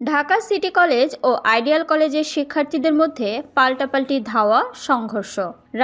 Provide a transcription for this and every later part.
Dhaka city college ও ideal কলেজের শিক্ষার্থীদের মধ্যে পাল্টাপাল্টি ধাওয়া, সংঘর্ষ।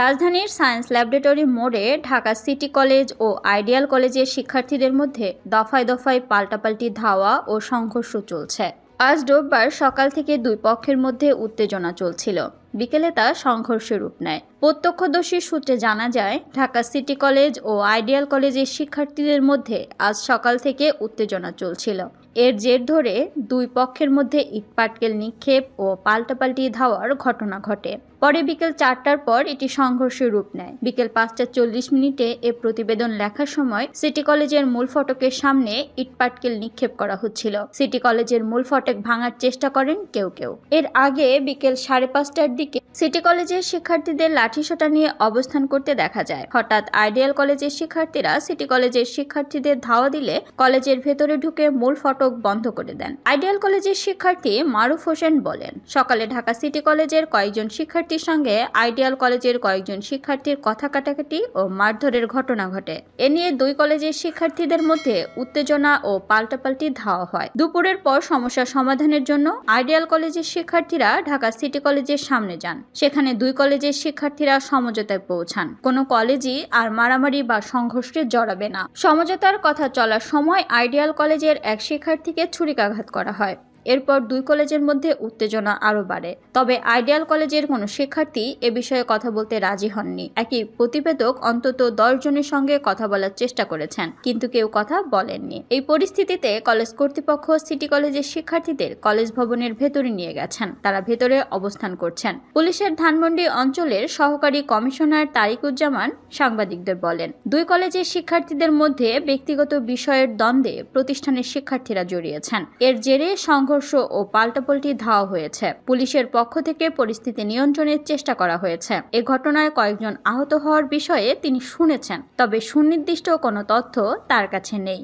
রাজধানীর সায়েন্স ল্যাবরেটরি মোড়ে ঢাকা সিটি কলেজ ও আইডিয়াল কলেজের শিক্ষার্থীদের মধ্যে দফায় দফায় পাল্টাপাল্টি ধাওয়া ও সংঘর্ষ চলছে। আজ রোববার সকাল থেকে দুই পক্ষের মধ্যে উত্তেজনা চলছিল। বিকেলে তা সংঘর্ষের রূপ নেয়। প্রত্যক্ষদর্শী সূত্রে জানা যায়, ঢাকা সিটি কলেজ ও আইডিয়াল কলেজের শিক্ষার্থীদের মধ্যে আজ সকাল থেকে উত্তেজনা চলছিল। এর জের ধরে দুই পক্ষের মধ্যে ইটপাটকেল নিক্ষেপ ও পাল্টাপাল্টি ধাওয়ার ঘটনা ঘটে। পরে বিকেল চারটার পর এটি সংঘর্ষের রূপ নেয়। বিকেল পাঁচটা চল্লিশ মিনিটে এ প্রতিবেদন লেখার সময় সিটি কলেজের মূল ফটকের সামনে ইটপাটকেল নিক্ষেপ করা হচ্ছিল। সিটি কলেজের মূল ফটক ভাঙার চেষ্টা করেন কেউ কেউ। এর আগে বিকেল সাড়ে পাঁচটার দিকে সিটি কলেজের শিক্ষার্থীদের লাঠিসোঁটা নিয়ে অবস্থান করতে দেখা যায়। হঠাৎ আইডিয়াল কলেজের শিক্ষার্থীরা সিটি কলেজের শিক্ষার্থীদের ধাওয়া দিলে কলেজের ভেতরে ঢুকে মূল ফটক বন্ধ করে দেন। আইডিয়াল কলেজের শিক্ষার্থী মারুফ হোসেন বলেন, সকালে ঢাকা সিটি কলেজের কয়েকজন শিক্ষার্থীর সঙ্গে আইডিয়াল কলেজের কয়েকজন শিক্ষার্থীর কথা কাটাকাটি ও মারধরের ঘটনা ঘটে। এ নিয়ে দুই কলেজের শিক্ষার্থীদের মধ্যে উত্তেজনা ও পাল্টাপাল্টি ধাওয়া হয়। দুপুরের পর সমস্যা সমাধানের জন্য আইডিয়াল কলেজের শিক্ষার্থীরা ঢাকা সিটি কলেজের সামনে যান। সেখানে দুই কলেজের শিক্ষার্থীরা সমঝোতায় পৌঁছান। কোনো কলেজই আর মারামারি বা সংঘর্ষে জড়াবে না। সমঝোতার কথা চলার সময় আইডিয়াল কলেজের এক শিক্ষার্থীকে ছুরিকাঘাত করা হয়। এরপর দুই কলেজের মধ্যে উত্তেজনা আরও বাড়ে। তবে আইডিয়াল কলেজের কোনো শিক্ষার্থী এ বিষয়ে কথা বলতে রাজি হননি। একই প্রতিবেদক অন্তত দশ জনের সঙ্গে কথা বলার চেষ্টা করেছেন, কিন্তু কেউ কথা বলেননি। এই পরিস্থিতিতে কলেজ কর্তৃপক্ষ সিটি কলেজের শিক্ষার্থীদের কলেজ ভবনের ভেতরে নিয়ে গেছেন। তারা ভেতরে অবস্থান করছেন। পুলিশের ধানমন্ডি অঞ্চলের সহকারী কমিশনার তারিকুজ্জামান সাংবাদিকদের বলেন, দুই কলেজের শিক্ষার্থীদের মধ্যে ব্যক্তিগত বিষয়ের দ্বন্দ্বে প্রতিষ্ঠানের শিক্ষার্থীরা জড়িয়েছেন। এর জেরে সংঘর্ষ ও পাল্টাপাল্টি ধাওয়া হয়েছে। পুলিশের পক্ষ থেকে পরিস্থিতি নিয়ন্ত্রণের চেষ্টা করা হয়েছে। এ ঘটনায় কয়েকজন আহত হওয়ার বিষয়ে তিনি শুনেছেন, তবে সুনির্দিষ্ট কোনো তথ্য তার কাছে নেই।